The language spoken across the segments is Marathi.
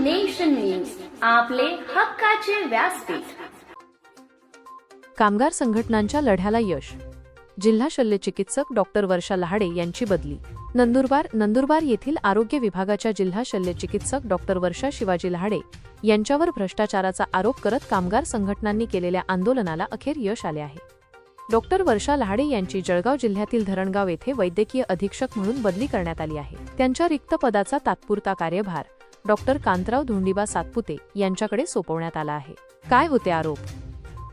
नेशन न्यूज आपले हक्काचे व्यासपीठ. कामगार संघटनांच्या लढ्याला यश. जिल्हा शल्य चिकित्सक डॉक्टर वर्षा लहाडे यांची बदली. नंदुरबार नंदुरबार येथील आरोग्य विभागाच्या जिल्हा शल्य चिकित्सक डॉक्टर वर्षा शिवाजी लहाडे यांच्यावर भ्रष्टाचाराचा आरोप करत कामगार संघटनांनी केलेल्या आंदोलनाला अखेर यश आले आहे. डॉक्टर वर्षा लहाडे यांची जळगाव जिल्ह्यातील धरणगाव येथे वैद्यकीय अधीक्षक म्हणून बदली करण्यात आली आहे. त्यांच्या रिक्त पदाचा तात्पुरता कार्यभार डॉक्टर कांतराव धोंडीबा सातपुते यांच्याकडे सोपवण्यात आला आहे. काय होते आरोप?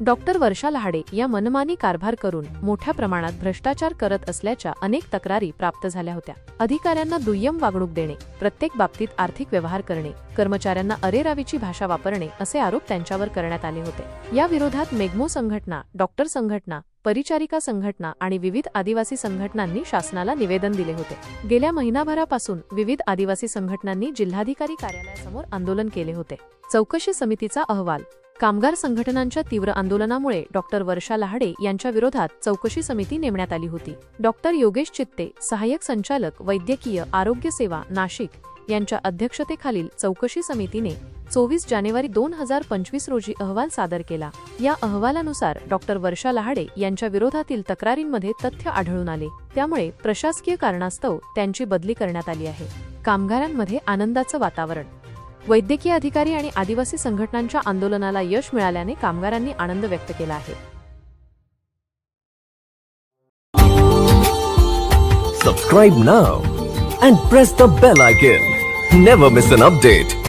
डॉक्टर वर्षा लहाडे या मनमानी कारभार करून मोठ्या प्रमाणात भ्रष्टाचार करत असल्याच्या अनेक तक्रारी प्राप्त झाल्या होत्या. अधिकाऱ्यांना दुय्यम वागणूक देणे प्रत्येक बाबतीत आर्थिक व्यवहार करणे कर्मचाऱ्यांना अरेरावीची भाषा वापरणे असे आरोप त्यांच्यावर करण्यात आले होते. या विरोधात मेघमो संघटना डॉक्टर संघटना परिचारिका संघटना आणि विविध आदिवासी संघटनांनी शासनाला निवेदन दिले होते. गेल्या महिनाभरापासून विविध आदिवासी संघटनांनी जिल्हाधिकारी कार्यालयासमोर आंदोलन केले होते. चौकशी समितीचा अहवाल. कामगार संघटनांच्या तीव्र आंदोलनामुळे डॉक्टर वर्षा लहाडे यांच्या विरोधात चौकशी समिती नेमण्यात आली होती. डॉक्टर योगेश चित्ते सहाय्यक संचालक वैद्यकीय आरोग्य सेवा नाशिक यांच्या अध्यक्षतेखालील चौकशी समितीने चोवीस जानेवारी दोन हजार पंचवीस रोजी अहवाल सादर केला. या अहवालानुसार डॉक्टर वर्षा लहाडे यांच्या विरोधातील तक्रारींमध्ये तथ्य आढळून आले. त्यामुळे प्रशासकीय कारणास्तव त्यांची बदली करण्यात आली आहे. कामगारांमध्ये आनंदाचं वातावरण. वैद्यकीय अधिकारी आणि आदिवासी संघटनांच्या आंदोलनाला यश मिळाल्याने कामगारांनी आनंद व्यक्त केला आहे. Subscribe now and press the bell icon. Never miss an update.